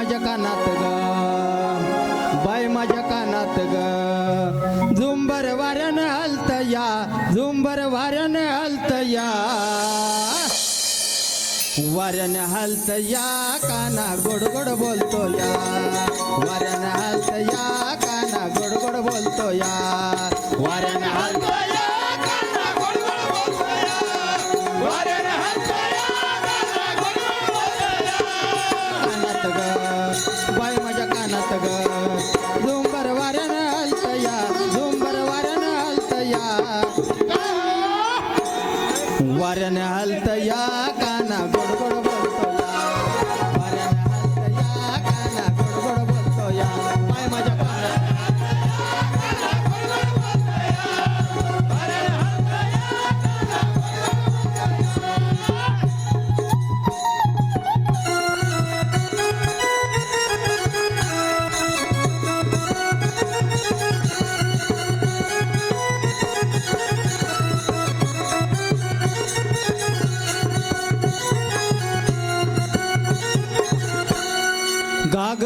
माझ्या कानात ग. बाय माझ्या कानात ग. झुंबर वाऱ्यानं हलत या. झुंबर वाऱ्यानं हलत या. वाऱ्यानं हलत या. काना गोड गोड बोलतो या. वाऱ्यानं हलत या. काना गोड गोड बोलतो या. वाऱ्यानं हलत वाऱ्यानं हलत या वाऱ्याने या काना गोड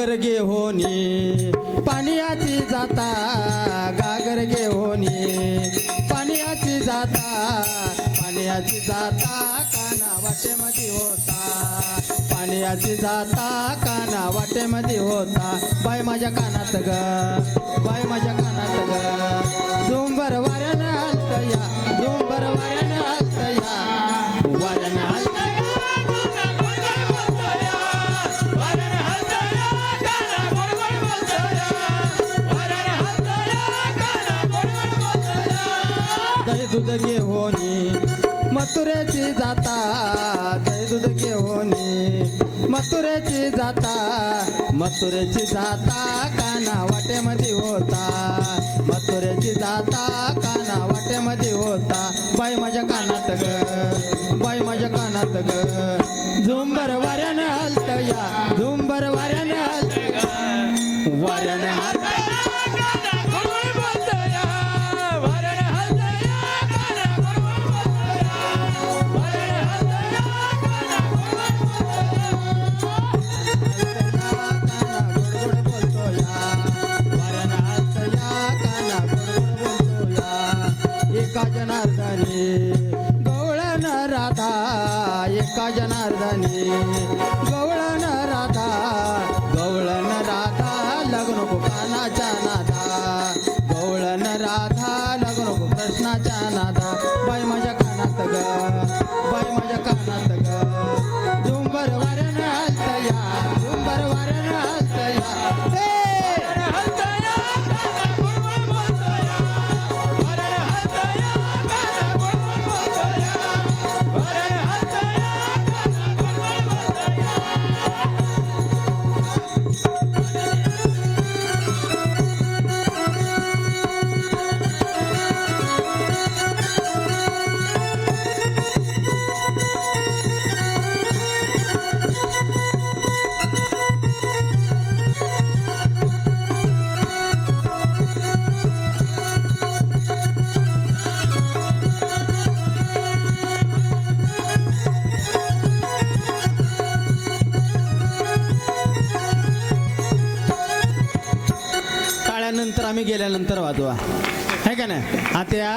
गागर घे होनी पाण्याची जाता गागर घे होनी पाण्याची जाता पाण्याची जाता काना वाटेमध्ये होता. पाण्याची जाता काना वाटेमध्ये होता. बाय माझ्या कानात ग बाय माझ्या कानात दूध घेऊनी मथुरेची जाता दही दूध घेऊनी मथुरेची जाता मथुरेची जाता काना वाटेमध्ये होता. मथुरेची जाता काना वाटेमध्ये होता. बाई माझ्या कानात ग बाई माझ्या कानात ग. झुंबर वाऱ्यानं हलत या झुंबर वाऱ्यानं हलत वाऱ्यानं हलत राधा एका जनार्दनी. गवळण राधा गवळण राधा लग्न कानाच्या नंतर आम्ही गेल्यानंतर वाजवा. आहे का नाही? आता